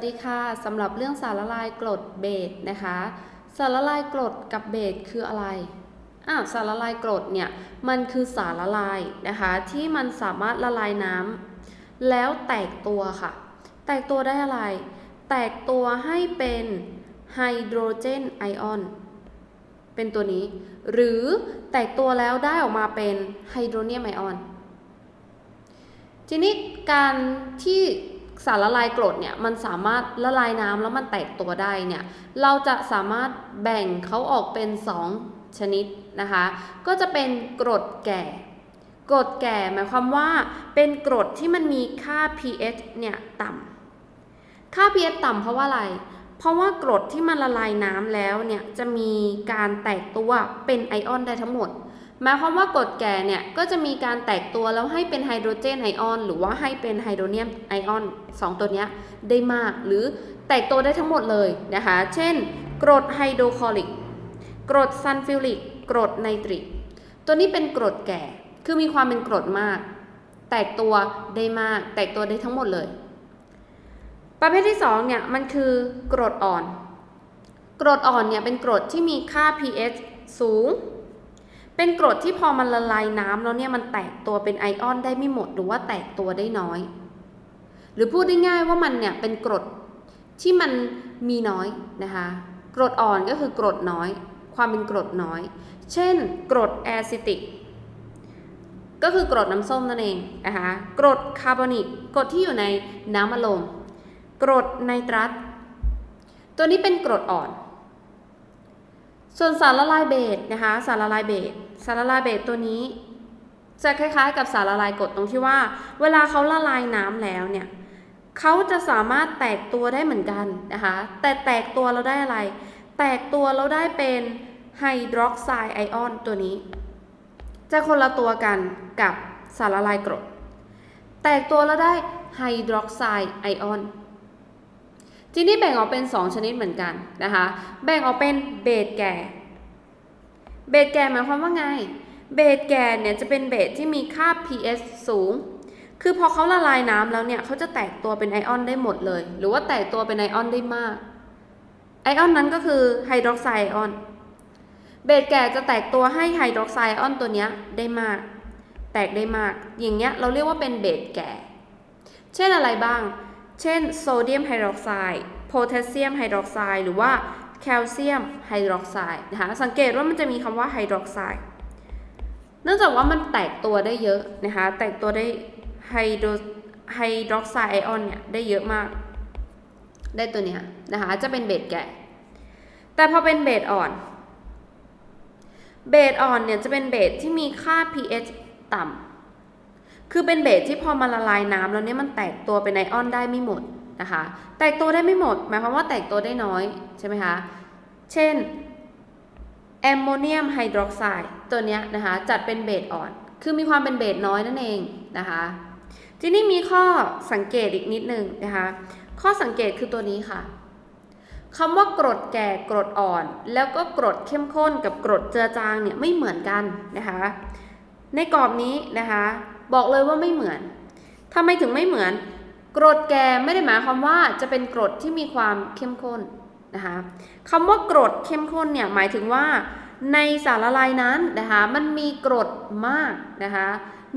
วัสดีค่ะสำหรับเรื่องสารละลายกรดเบสนะคะ สารละลายกรดกับเบสคืออะไรอ่าสารละลายกรดเนี่ยมันคือสารละลายนะคะที่มันสามารถละลายน้ำแล้วแตกตัวค่ะ แตกตัวได้อะไร แตกตัวให้เป็นไฮโดรเจนไอออนเป็นตัวนี้ หรือแตกตัวแล้วได้ออกมาเป็นไฮโดรเนียมไอออนทีนี้การที่ สารละลายกรดเนี่ยมันสามารถละลายน้ำแล้วมันแตกตัวได้เนี่ยเราจะสามารถแบ่งเขาออกเป็น 2 ชนิดนะคะ ก็จะเป็นกรดแก่ กรดแก่หมายความว่าเป็นกรดที่มันมีค่า pH เนี่ยต่ำค่า pH ต่ำเพราะว่าอะไร เพราะว่ากรดที่มันละลายน้ำแล้วเนี่ยจะมีการแตกตัวเป็นไอออนได้ทั้งหมด หมายความว่ากรดแก่เนี่ยก็จะมีการแตกตัวแล้วให้เป็นไฮโดรเจนไอออน หรือว่าให้เป็นไฮโดรเนียมไอออนสองตัวนี้ได้มาก หรือแตกตัวได้ทั้งหมดเลยนะคะ เช่น กรดไฮโดรคลอริก กรดซัลฟิลิก กรดไนตริก ตัวนี้เป็นกรดแก่ คือมีความเป็นกรดมาก แตกตัวได้มาก แตกตัวได้ทั้งหมดเลย ประเภทที่สองเนี่ยมันคือกรดอ่อน กรดอ่อนเนี่ยเป็นกรดที่มีค่า pH สูง เป็นกรดที่พอมันละลายน้ำแล้วเนี่ยมันแตกตัวเป็นไอออนได้ไม่หมดหรือว่าแตกตัวได้น้อย หรือพูดได้ง่ายว่ามันเนี่ยเป็นกรดที่มันมีน้อยนะคะกรดอ่อนก็คือกรดน้อย ความเป็นกรดน้อย เช่น กรดแอซิติกก็คือกรดน้ำส้มนั่นเองนะคะกรดคาร์บอนิกกรดที่อยู่ในน้ำอารมณ์กรดไนตรัสตัวนี้เป็นกรดอ่อน ส่วนสารละลายเบสนะคะสารละลายเบส สารละลายเบสตัวนี้ จะคล้ายๆ กับสารละลายกรดตรงที่ว่า เวลาเขาละลายน้ำแล้วเนี่ยเขาจะสามารถแตกตัวได้เหมือนกันนะคะแต่แตกตัวเราได้อะไร แตกตัวเราได้เป็นไฮดรอกไซด์ไอออนตัวนี้ จะคนละตัวกันกับสารละลายกรด แตกตัวแล้วได้ไฮดรอกไซด์ไอออน ทีนี้แบ่งออกเป็น 2 ชนิดเหมือนกันนะคะ แบ่งออกเป็นเบสแก่ เบสแก่หมายความว่าไง เบสแก่เนี่ยจะเป็นเบสที่มีค่า pH สูง คือพอเขาละลายน้ำแล้วเนี่ยเขาจะแตกตัวเป็นไอออนได้หมดเลย หรือว่าแตกตัวเป็นไอออนได้มาก ไอออนนั้นก็คือไฮดรอกไซด์ไอออน เบสแก่จะแตกตัวให้ไฮดรอกไซด์ไอออนตัวเนี้ยได้มาก แตกได้มาก อย่างเงี้ยเราเรียกว่าเป็นเบสแก่ เช่นอะไรบ้าง เช่นโซเดียมไฮดรอกไซด์ โพแทสเซียมไฮดรอกไซด์ หรือว่า แคลเซียมไฮดรอกไซด์นะคะสังเกตว่ามันจะมีคำว่าไฮดรอกไซด์เนื่องจากว่ามันแตกตัวได้เยอะนะคะแตกตัวได้ไฮโดรไฮดรอกไซด์ไอออนเนี่ยได้เยอะมาก ได้ตัวเนี้ยนะคะจะเป็นเบสแก่ แต่พอเป็นเบสอ่อนเบสอ่อนเนี่ยจะเป็นเบสที่มีค่า pH ต่ำคือเป็นเบสที่พอมาละลายน้ำแล้วเนี่ยมันแตกตัวเป็นไอออนได้ไม่หมด นะคะ แตกตัวได้ไม่หมด หมายความว่าแตกตัวได้น้อยใช่ไหมคะ เช่นแอมโมเนียมไฮดรอกไซด์ตัวนี้นะคะจัดเป็นเบสอ่อน คือมีความเป็นเบสน้อยนั่นเองนะคะ ทีนี้มีข้อสังเกตอีกนิดนึงนะคะ ข้อสังเกตคือตัวนี้ค่ะคำว่ากรดแก่กรดอ่อน แล้วก็กรดเข้มข้นกับกรดเจือจางเนี่ยไม่เหมือนกันนะคะ ในกรอบนี้นะคะ บอกเลยว่าไม่เหมือนทำไมถึงไม่เหมือน กรดแก่ไม่ได้หมายความว่าจะเป็นกรดที่มีความเข้มข้นนะคะคำว่ากรดเข้มข้นเนี่ยหมายถึงว่าในสารละลายนั้นนะคะมันมีกรดมากนะคะ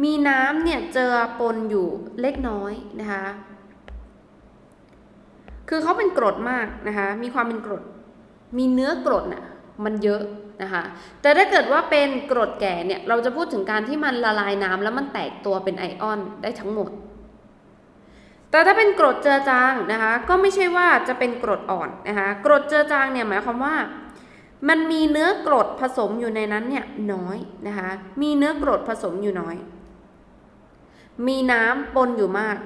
มีน้ำเนี่ยเจือปนอยู่เล็กน้อยนะคะคือเขาเป็นกรดมากนะคะมีความเป็นกรด มีเนื้อกรดน่ะมันเยอะนะคะแต่ถ้าเกิดว่าเป็นกรดแก่เนี่ยเราจะพูดถึงการที่มันละลายน้ำแล้วมันแตกตัวเป็นไอออนได้ทั้งหมด แต่ถ้าเป็นกรดเจือจางนะคะ ก็ไม่ใช่ว่าจะเป็นกรดอ่อนนะคะกรดเจือจางเนี่ยหมายความว่า มันมีเนื้อกรดผสมอยู่ในนั้นเนี่ยน้อยนะคะมีเนื้อกรดผสมอยู่น้อย มีน้ำปนอยู่มาก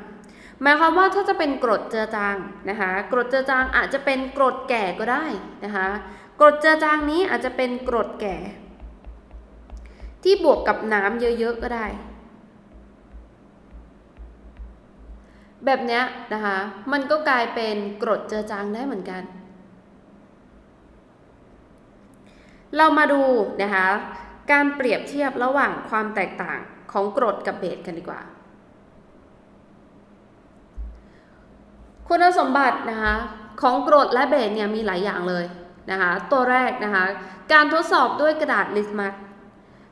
หมายความว่าถ้าจะเป็นกรดเจือจางนะคะกรดเจือจางอาจจะเป็นกรดแก่ก็ได้นะคะกรดเจือจางนี้อาจจะเป็นกรดแก่ ที่บวกกับน้ำเยอะๆก็ได้ แบบเนี้ยนะคะ มันก็กลายเป็นกรดเจือจางได้เหมือนกัน เรามาดูนะคะ การเปรียบเทียบระหว่างความแตกต่างของกรดกับเบสกันดีกว่า คุณสมบัตินะคะของกรดและเบสเนี่ยมีหลายอย่างเลยนะคะ ตัวแรกนะคะ การทดสอบด้วยกระดาษลิสมัส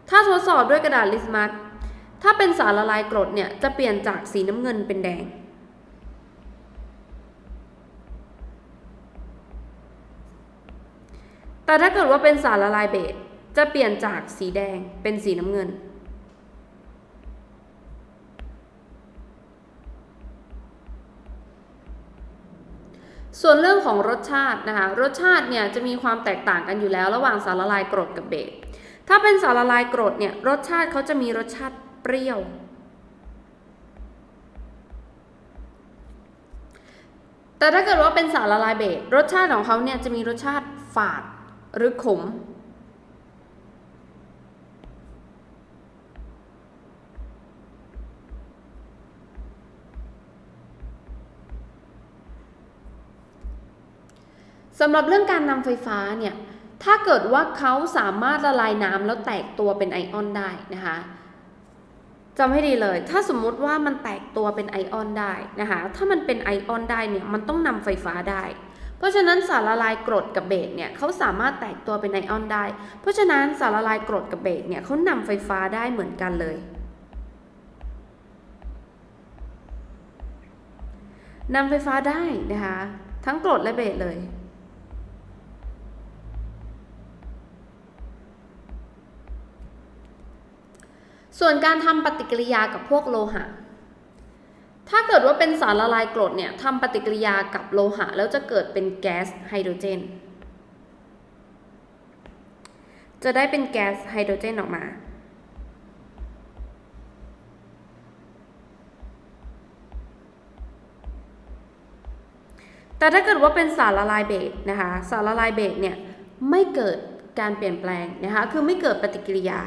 ถ้าทดสอบด้วยกระดาษลิสมัสถ้าเป็นสารละลายกรดเนี่ยจะเปลี่ยนจากสีน้ำเงินเป็นแดง แต่ถ้าเกิดว่าเป็นสารละลายเบสจะเปลี่ยนจากสีแดงเป็นสีน้ำเงิน ส่วนเรื่องของรสชาตินะคะ รสชาติเนี่ยจะมีความแตกต่างกันอยู่แล้วระหว่างสารละลายกรดกับเบส ถ้าเป็นสารละลายกรดเนี่ยรสชาติเขาจะมีรสชาติเปรี้ยวแต่ถ้าเกิดว่าเป็นสารละลายเบสรสชาติของเขาเนี่ยจะมีรสชาติฝาด หรือขม สำหรับเรื่องการนำไฟฟ้าเนี่ย ถ้าเกิดว่าเขาสามารถละลายน้ำแล้วแตกตัวเป็นไอออนได้นะคะจำให้ดีเลย ถ้าสมมุติว่ามันแตกตัวเป็นไอออนได้นะคะ ถ้ามันเป็นไอออนได้เนี่ย มันต้องนำไฟฟ้าได้ ราะฉะนั้นสารละลายกรดกับเบสเนี่ยเขาสามารถแตกตัวเป็นไอออนได้ เพราะฉะนั้นสารละลายกรดกับเบสเนี่ยเขานำไฟฟ้าได้เหมือนกันเลยนำไฟฟ้าได้นะคะ ทั้งกรดและเบสเลย ส่วนการทำปฏิกิริยากับพวกโลหะ ถ้าเกิดว่าเป็นสารละลายกรดเนี่ยทำปฏิกิริยากับโลหะ แล้วจะเกิดเป็นแก๊สไฮโดรเจน จะได้เป็นแก๊สไฮโดรเจนออกมา แต่ถ้าเกิดว่าเป็นสารละลายเบสนะคะ สารละลายเบสเนี่ยไม่เกิดการเปลี่ยนแปลงนะคะ คือไม่เกิดปฏิกิริยา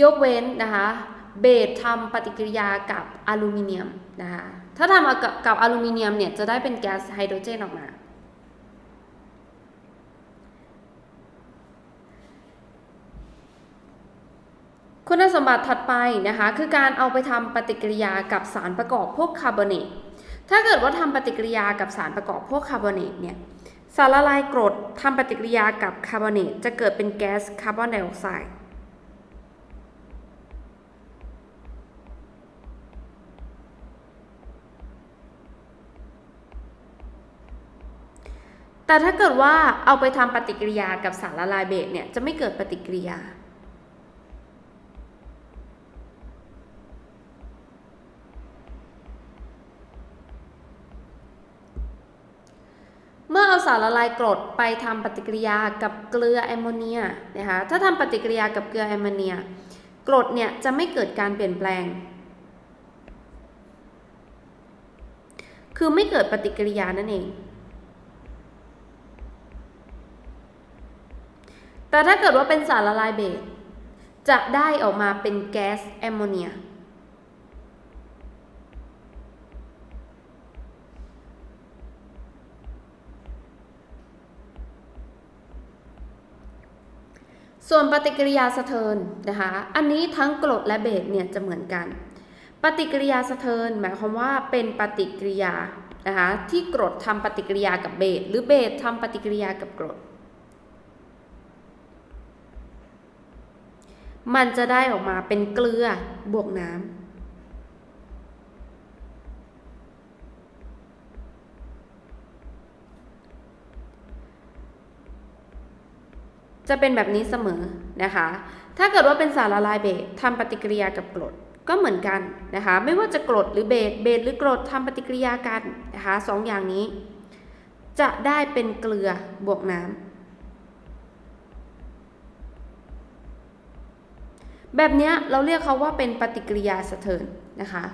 ยกเว้นนะคะเบสทำปฏิกิริยากับอลูมิเนียมนะคะถ้าทำกับกับอลูมิเนียมเนี่ยจะได้เป็นแก๊สไฮโดรเจนออกมาคุณสมบัติถัดไปนะคะคือการเอาไปทำปฏิกิริยากับสารประกอบพวกคาร์บอเนต ถ้าเกิดว่าทำปฏิกิริยากับสารประกอบพวกคาร์บอเนตเนี่ยสารละลายกรดทำปฏิกิริยากับคาร์บอเนตจะเกิดเป็นแก๊สคาร์บอนไดออกไซด์ แต่ถ้าเกิดว่าเอาไปทำปฏิกิริยากับสารละลายเบสเนี่ยจะไม่เกิดปฏิกิริยา เมื่อเอาสารละลายกรดไปทำปฏิกิริยากับเกลือแอมโมเนียนะคะถ้าทำปฏิกิริยากับเกลือแอมโมเนีย กรดเนี่ยจะไม่เกิดการเปลี่ยนแปลง คือไม่เกิดปฏิกิริยานั่นเอง แต่ถ้าเกิดว่าเป็นสารละลายเบสจะได้ออกมาเป็นแก๊สแอมโมเนีย ส่วนปฏิกิริยาสะเทินนะคะ อันนี้ทั้งกรดและเบสเนี่ยจะเหมือนกัน ปฏิกิริยาสะเทินหมายความว่าเป็นปฏิกิริยานะคะที่กรดทำปฏิกิริยากับเบสหรือเบสทำปฏิกิริยากับกรด มันจะได้ออกมาเป็นเกลือบวกน้ำจะเป็นแบบนี้เสมอนะคะ ถ้าเกิดว่าเป็นสารละลายเบสทำปฏิกิริยากับกรดก็เหมือนกันนะคะ ไม่ว่าจะกรดหรือเบส เบสหรือกรดทำปฏิกิริยากันนะคะสองอย่างนี้ จะได้เป็นเกลือบวกน้ำ แบบนี้เราเรียกเขาว่าเป็นปฏิกิริยาสะเทินนะคะ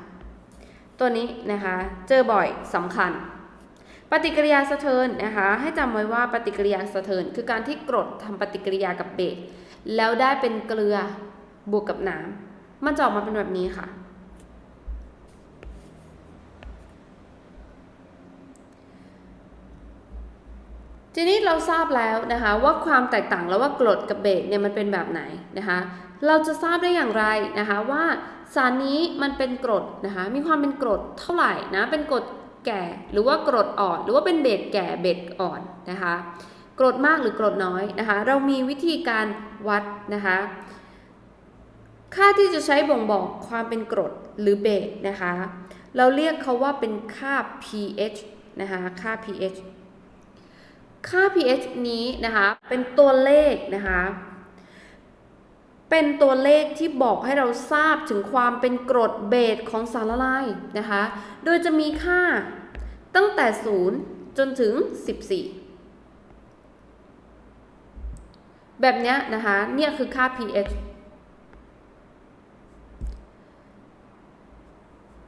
ตัวนี้นะคะเจอบ่อยสำคัญ ปฏิกิริยาสะเทินนะคะให้จำไว้ว่าปฏิกิริยาสะเทินคือการที่กรดทำปฏิกิริยากับเบสแล้วได้เป็นเกลือบวกกับน้ำมันจะออกมาเป็นแบบนี้ค่ะ ทีนี้เราทราบแล้วนะคะว่าความแตกต่างแล้วว่ากรดกับเบสเนี่ยมันเป็นแบบไหนนะคะ เราจะทราบได้อย่างไรนะคะว่าสารนี้มันเป็นกรดนะคะมีความเป็นกรดเท่าไหร่นะเป็นกรดแก่หรือว่ากรดอ่อน หรือว่าเป็นเบสแก่เบสอ่อนนะคะกรดมากหรือกรดน้อยนะคะ เรามีวิธีการวัดนะคะค่าที่จะใช้บ่งบอกความเป็นกรดหรือเบสนะคะ เราเรียกเขาว่าเป็นค่า pH นะคะค่า pH ค่า pH นี้นะคะ เป็นตัวเลขนะคะ เป็นตัวเลขที่บอกให้เราทราบถึงความเป็นกรดเบสของสารละลายนะคะ โดยจะมีค่าตั้งแต่ 0 จนถึง 14 แบบนี้นะคะ เนี่ยคือค่า pH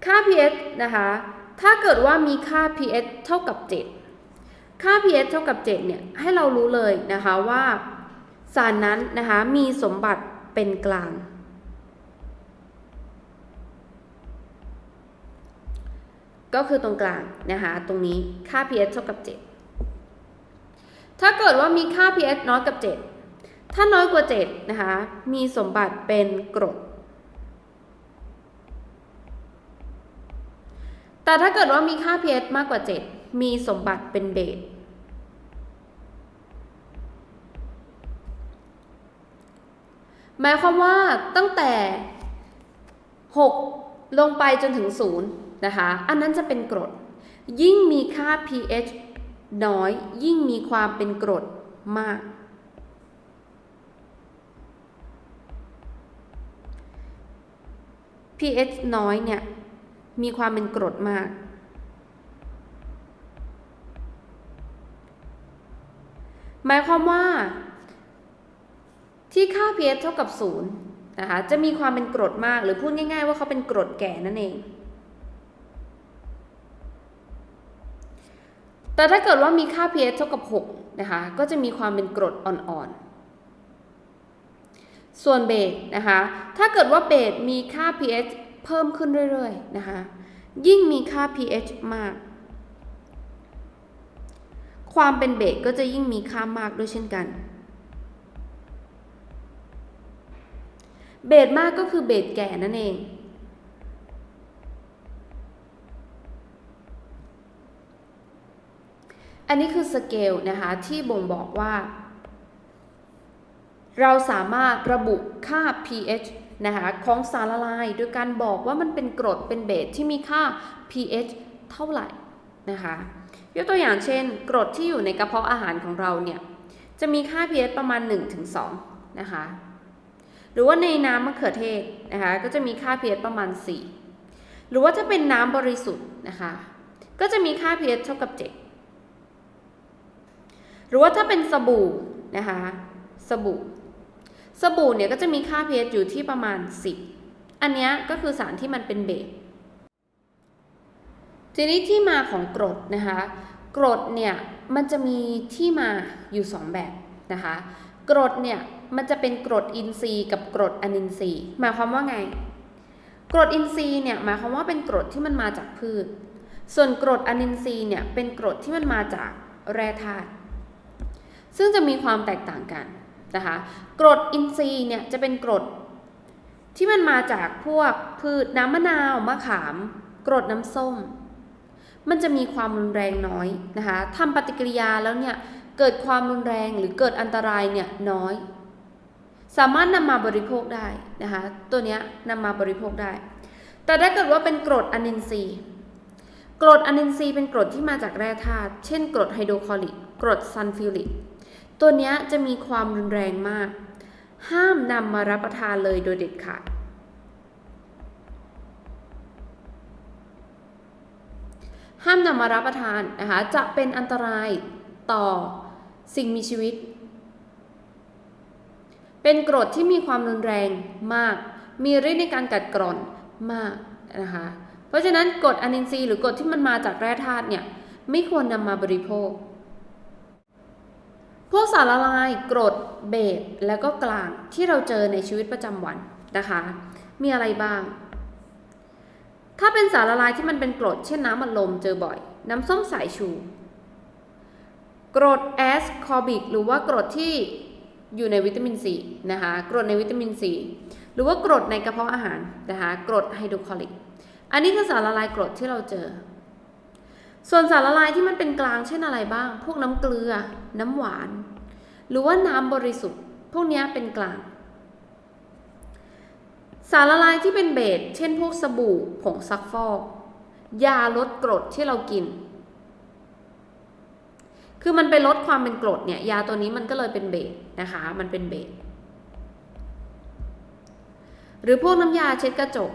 ค่า pH นะคะ ถ้าเกิดว่ามีค่า pH เท่ากับ 7 ค่า pH เท่ากับ 7 เนี่ย ให้เรารู้เลยนะคะว่าสารนั้นนะคะมีสมบัติเป็นกลาง ก็คือตรงกลางนะคะตรงนี้ค่า pH เท่ากับ 7 ถ้าเกิดว่ามีค่า pH น้อยกับ 7 ถ้าน้อยกว่า 7 นะคะ มีสมบัติเป็นกรด แต่ถ้าเกิดว่ามีค่า pH มากกว่า 7 มีสมบัติเป็นเบส หมายความว่าตั้งแต่ 6 ลงไปจนถึง 0 นะคะ อันนั้นจะเป็นกรด ยิ่งมีค่า pH น้อย ยิ่งมีความเป็นกรดมาก pH น้อยเนี่ย มีความเป็นกรดมาก หมายความว่า ที่ค่า pH เท่ากับ0นะคะจะมีความเป็นกรดมากหรือพูดง่ายๆ ว่าเขาเป็นกรดแก่นั่นเอง แต่ถ้าเกิดว่ามีค่า pH เท่ากับ6นะคะก็จะมีความเป็นกรดอ่อนๆ ส่วนเบสนะคะถ้าเกิดว่าเบสมีค่า pH เพิ่มขึ้นเรื่อยๆนะคะยิ่งมีค่า pH มาก ความเป็นเบสก็จะยิ่งมีค่ามากด้วยเช่นกัน เบสมากก็คือเบสแก่นั่นเอง อันนี้คือสเกลนะคะที่บ่งบอกว่า เราสามารถระบุค่า pH นะคะของสารละลายโดยการบอกว่ามันเป็นกรดเป็นเบสที่มีค่า pH เท่าไหร่นะคะยกตัวอย่างเช่น กรดที่อยู่ในกระเพาะอาหารของเราเนี่ยจะมีค่า pH ประมาณ 1-2 นะคะ หรือว่าในน้ำมะเขือเทศนะคะก็จะมีค่า pH ประมาณ 4 หรือว่าถ้าเป็นน้ำบริสุทธิ์นะคะก็จะมีค่า pH เท่ากับ 7 หรือว่าถ้าเป็นสบู่นะคะสบู่สบู่เนี่ยก็จะมีค่า pH อยู่ที่ประมาณ 10 อันนี้ก็คือสารที่มันเป็นเบสทีนี้ที่มาของกรดนะคะกรดเนี่ยมันจะมีที่มาอยู่ 2 แบบนะคะกรดเนี่ย มันจะเป็นกรดอินทรีย์กับกรดอนินทรีย์หมายความว่าไง กรดอินทรีย์เนี่ยหมายความว่าเป็นกรดที่มันมาจากพืช ส่วนกรดอนินทรีย์เนี่ยเป็นกรดที่มันมาจากแร่ธาตุซึ่งจะมีความแตกต่างกันนะคะกรดอินทรีย์เนี่ยจะเป็นกรดที่มันมาจากพวกพืชน้ำมะนาวมะขาม กรดน้ำส้ม มันจะมีความรุนแรงน้อยนะคะทำปฏิกิริยาแล้วเนี่ยเกิดความรุนแรงหรือเกิดอันตรายเนี่ยน้อย สามารถนำมาบริโภคได้นะคะตัวนี้นำมาบริโภคได้ แต่ถ้าเกิดว่าเป็นกรดอนินทรีย์กรดอนินทรีย์เป็นกรดที่มาจากแร่ธาตุเช่นกรดไฮโดรคลอริกกรดซัลฟิวริกตัวนี้จะมีความรุนแรงมาก ห้ามนำมารับประทานเลยโดยเด็ดขาดห้ามนำมารับประทานนะคะจะเป็นอันตรายต่อสิ่งมีชีวิต เป็นกรดที่มีความรุนแรงมาก มีฤทธิ์ในการกัดกร่อนมากนะคะ เพราะฉะนั้นกรดอนินทรีย์หรือกรดที่มันมาจากแร่ธาตุเนี่ยไม่ควรนำมาบริโภค พวกสารละลายกรดเบสแล้วก็กลางที่เราเจอในชีวิตประจำวันนะคะ มีอะไรบ้าง ถ้าเป็นสารละลายที่มันเป็นกรดเช่นน้ำมันลมเจอบ่อย น้ำส้มสายชู กรดแอสคอบิกหรือว่ากรดที่ อยู่ในวิตามินซีนะคะกรดในวิตามินซีหรือว่ากรดในกระเพาะอาหารนะคะกรดไฮโดรคลอริก อันนี้คือสารละลายกรดที่เราเจอ ส่วนสารละลายที่มันเป็นกลางเช่นอะไรบ้าง พวกน้ำเกลือ น้ำหวาน หรือว่าน้ำบริสุทธิ์ พวกนี้เป็นกลาง สารละลายที่เป็นเบสเช่นพวกสบู่ผงซักฟอก ยาลดกรดที่เรากิน คือมันไปลดความเป็นกรดเนี่ยยาตัวนี้มันก็เลยเป็นเบสนะคะ มันเป็นเบสหรือพวกน้ำยาเช็ดกระจก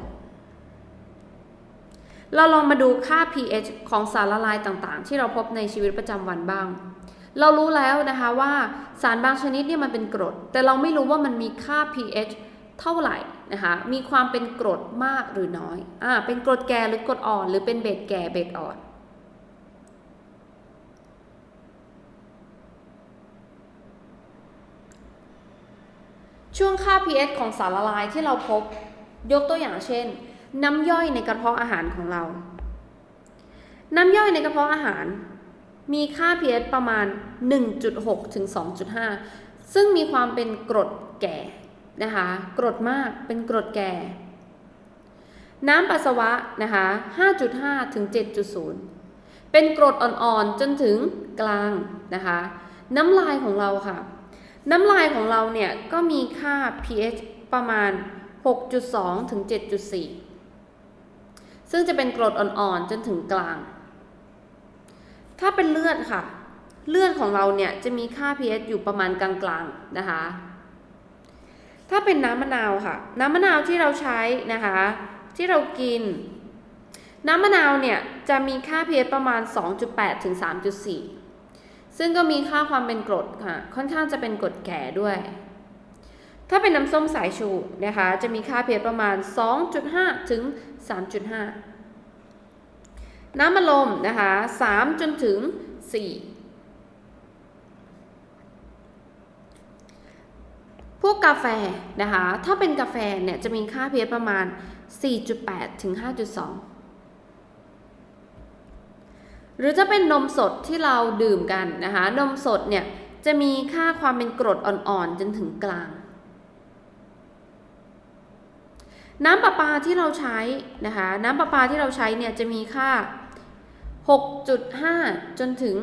เราลองมาดูค่า pH ของสารละลายต่างๆ ที่เราพบในชีวิตประจำวันบ้าง เรารู้แล้วนะคะว่าสารบางชนิดเนี่ยมันเป็นกรด แต่เราไม่รู้ว่ามันมีค่า pH เท่าไหร่นะคะ มีความเป็นกรดมากหรือน้อย อ่า เป็นกรดแก่หรือกรดอ่อน หรือเป็นเบสแก่เบสอ่อน ช่วงค่า pH ของสารละลายที่เราพบ ยกตัวอย่างเช่น น้ำย่อยในกระเพาะอาหารของเรา น้ำย่อยในกระเพาะอาหาร มีค่า pH ประมาณ 1.6 ถึง 2.5 ซึ่งมีความเป็นกรดแก่นะคะ กรดมากเป็นกรดแก่ น้ำปัสสาวะนะคะ 5.5 ถึง 7.0 เป็นกรดอ่อนๆ จนถึงกลางนะคะ น้ำลายของเราค่ะ น้ำลายของเราเนี่ยก็มีค่า pH ประมาณ 6.2 ถึง 7.4 ซึ่งจะเป็นกรดอ่อนๆ จนถึงกลาง ถ้าเป็นเลือดค่ะ เลือดของเราเนี่ยจะมีค่า pH อยู่ประมาณกลางๆ นะคะ ถ้าเป็นน้ำมะนาวค่ะ น้ำมะนาวที่เราใช้นะคะ ที่เรากิน น้ำมะนาวเนี่ยจะมีค่า pH ประมาณ 2.8 ถึง 3.4 ซึ่งก็มีค่าความเป็นกรดค่ะ ค่อนข้างจะเป็นกรดแก่ด้วย ถ้าเป็นน้ำส้มสายชูนะคะ จะมีค่า pH ประมาณ 2.5 ถึง 3.5 น้ำมันลมนะคะ 3 จนถึง 4 พวกกาแฟนะคะ ถ้าเป็นกาแฟเนี่ยจะมีค่า pH ประมาณ 4.8 ถึง 5.2 หรือถ้าเป็นนมสดที่เราดื่มกันนะคะ นมสดเนี่ยจะมีค่าความเป็นกรดอ่อนๆ จนถึงกลาง น้ำประปาที่เราใช้นะคะ น้ำประปาที่เราใช้เนี่ยจะมีค่า 6.5 จนถึง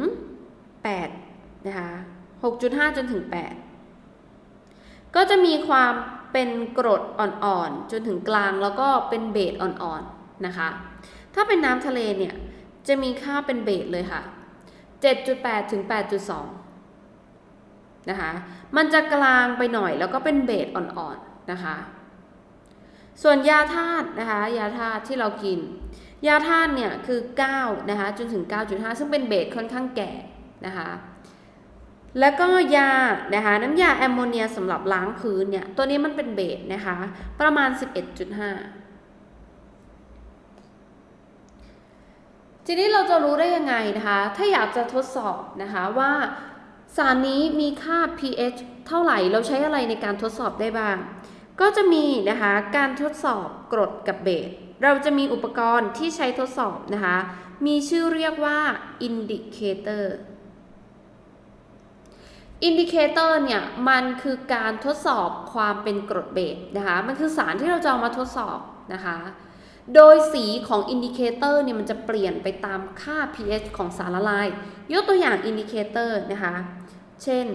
8 นะคะ 6.5 จนถึง 8 ก็จะมีความเป็นกรดอ่อนๆ จนถึงกลางแล้วก็เป็นเบสอ่อนๆ นะคะ ถ้าเป็นน้ำทะเลเนี่ย จะมีค่าเป็นเบสเลยค่ะ 7.8 ถึง 8.2 นะคะ มันจะกลางไปหน่อยแล้วก็เป็นเบสอ่อนๆนะคะ ส่วนยาธาตุนะคะ ยาธาตุที่เรากิน ยาธาตุเนี่ยคือ 9 นะคะ จนถึง 9.5 ซึ่งเป็นเบสค่อนข้างแก่นะคะแล้วก็ยานะคะน้ำยาแอมโมเนียสำหรับล้างพื้นเนี่ยตัวนี้มันเป็นเบสนะคะ ประมาณ 11.5 ทีนี้เราจะรู้ได้ยังไงนะคะ ถ้าอยากจะทดสอบนะคะว่าสารนี้มีค่า pH เท่าไหร่ เราใช้อะไรในการทดสอบได้บ้าง ก็จะมีนะคะการทดสอบกรดกับเบส เราจะมีอุปกรณ์ที่ใช้ทดสอบนะคะ มีชื่อเรียกว่า indicator indicator เนี่ยมันคือการทดสอบความเป็นกรดเบสนะคะ มันคือสารที่เราจะเอามาทดสอบนะคะ โดยสีของอินดิเคเตอร์เนี่ยมันจะเปลี่ยนไปตามค่า pH ของสารละลาย ยกตัวอย่างอินดิเคเตอร์นะคะ เช่น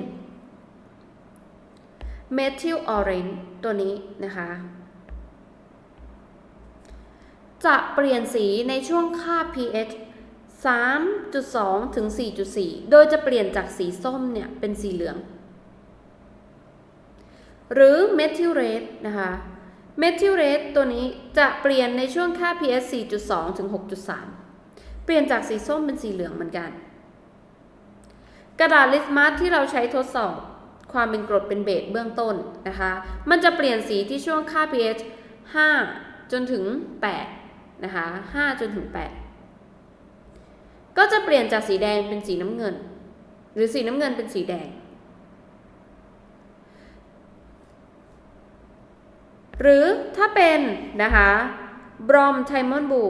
methyl orange ตัวนี้นะคะ จะเปลี่ยนสีในช่วงค่า pH 3.2 ถึง 4.4 โดยจะเปลี่ยนจากสีส้มเนี่ยเป็นสีเหลือง หรือ methyl red นะคะ เมทิลเรสตัวนี้จะเปลี่ยนในช่วงค่า pH 4.2 ถึง 6.3 เปลี่ยนจากสีส้มเป็นสีเหลืองเหมือนกัน กระดาษลิสมัสที่เราใช้ทดสอบความเป็นกรดเป็นเบสเบื้องต้นนะคะ มันจะเปลี่ยนสีที่ช่วงค่า pH 5 จนถึง 8 นะคะ 5 จนถึง 8 ก็จะเปลี่ยนจากสีแดงเป็นสีน้ำเงิน หรือสีน้ำเงินเป็นสีแดง หรือถ้าเป็นนะคะบรอมไทมอนบู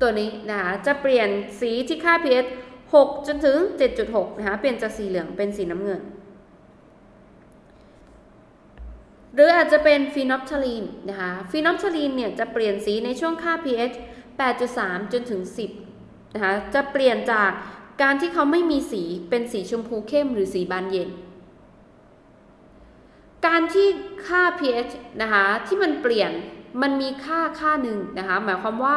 ตัวนี้นะคะจะเปลี่ยนสีที่ค่า pH 6 จนถึง 7.6 นะคะเปลี่ยนจากสีเหลืองเป็นสีน้ำเงิน หรืออาจจะเป็นฟีนอลทาลีนนะคะฟีนอลทาลีนเนี่ยจะเปลี่ยนสีในช่วงค่า pH 8.3 จนถึง 10 นะคะจะเปลี่ยนจากการที่เขาไม่มีสีเป็นสีชมพูเข้มหรือสีบานเย็น การที่ค่า pH นะคะที่มันเปลี่ยนมันมีค่าค่าหนึ่งนะคะหมายความว่า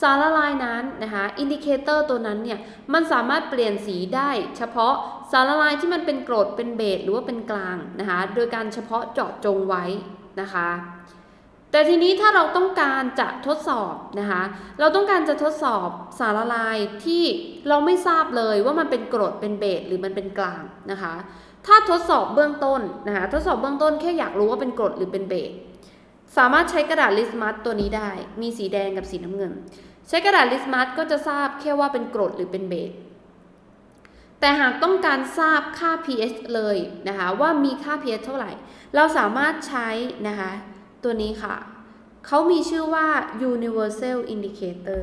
สารละลายนั้นนะคะอินดิเคเตอร์ตัวนั้นเนี่ยมันสามารถเปลี่ยนสีได้ เฉพาะสารละลายที่มันเป็นกรดเป็นเบสหรือว่าเป็นกลางนะคะโดยการเฉพาะเจาะจงไว้นะคะแต่ทีนี้ถ้าเราต้องการจะทดสอบนะคะเราต้องการจะทดสอบสารละลายที่เราไม่ทราบเลยว่ามันเป็นกรดเป็นเบสหรือมันเป็นกลางนะคะ ถ้าทดสอบเบื้องต้นนะคะทดสอบเบื้องต้นแค่อยากรู้ว่าเป็นกรดหรือเป็นเบสสามารถใช้กระดาษลิสมัสตัวนี้ได้ มีสีแดงกับสีน้ำเงิน ใช้กระดาษลิสมัสก็จะทราบแค่ว่าเป็นกรดหรือเป็นเบสแต่หากต้องการทราบค่า pH เลยนะคะว่ามีค่า pH เท่าไหร่ เราสามารถใช้นะคะตัวนี้ค่ะ เขามีชื่อว่า universal indicator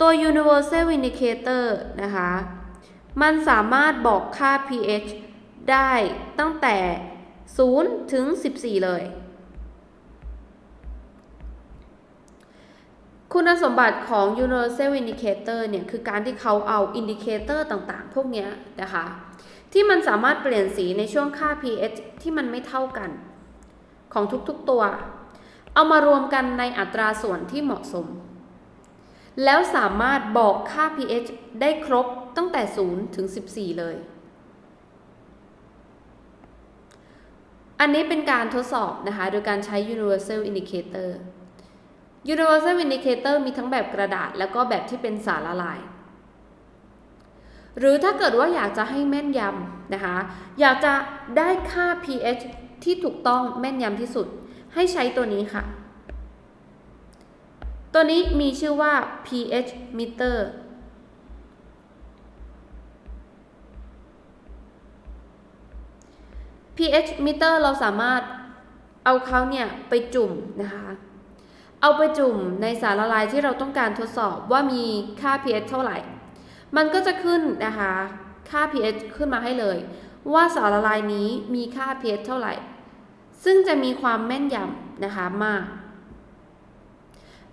ตัว universal indicator นะคะ มันสามารถบอกค่า pH ได้ตั้งแต่ 0 ถึง 14 เลย คุณสมบัติของ universal indicator เนี่ยคือการที่เขาเอา indicator ต่างๆ พวกนี้นะคะ ที่มันสามารถเปลี่ยนสีในช่วงค่า pH ที่มันไม่เท่ากัน ของทุกๆตัว เอามารวมกันในอัตราส่วนที่เหมาะสม แล้วสามารถบอกค่า pH ได้ครบตั้งแต่ 0 ถึง 14 เลย อันนี้เป็นการทดสอบนะคะ โดยการใช้ universal indicator universal indicator มีทั้งแบบกระดาษ แล้วก็แบบที่เป็นสารละลาย หรือถ้าเกิดว่าอยากจะให้แม่นยำนะคะ อยากจะได้ค่า pH ที่ถูกต้องแม่นยำที่สุด ให้ใช้ตัวนี้ค่ะ ตัวนี้มีชื่อว่า pH meter pH meter เราสามารถเอาเขาเนี่ยไปจุ่มนะคะ เอาไปจุ่มในสารละลายที่เราต้องการทดสอบว่ามีค่า pH เท่าไหร่ มันก็จะขึ้นนะคะ ค่า pH ขึ้นมาให้เลย ว่าสารละลายนี้มีค่า pH เท่าไหร่ ซึ่งจะมีความแม่นยำนะคะมาก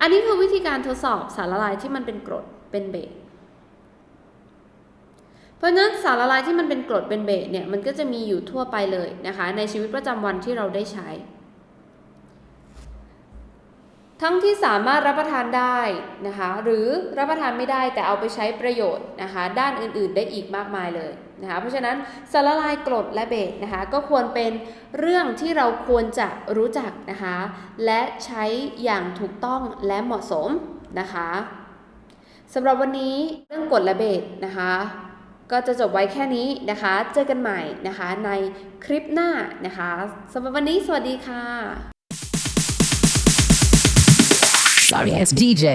อันนี้คือวิธีการทดสอบสารละลายที่มันเป็นกรดเป็นเบสเพราะฉะนั้นสารละลายที่มันเป็นกรดเป็นเบสเนี่ยมันก็จะมีอยู่ทั่วไปเลยนะคะ ในชีวิตประจำวันที่เราได้ใช้ ทั้งที่สามารถรับประทานได้นะคะ หรือรับประทานไม่ได้แต่เอาไปใช้ประโยชน์นะคะ ด้านอื่นๆได้อีกมากมายเลย นะคะเพราะฉะนั้นสารละลายกรดและเบสนะคะก็ควรเป็นเรื่องที่เราควรจะรู้จักนะคะและใช้อย่างถูกต้องและเหมาะสมนะคะสำหรับวันนี้เรื่องกรดและเบสนะคะก็จะจบไว้แค่นี้นะคะ เจอกันใหม่นะคะในคลิปหน้านะคะสำหรับวันนี้สวัสดีค่ะ Sorry, it's DJ.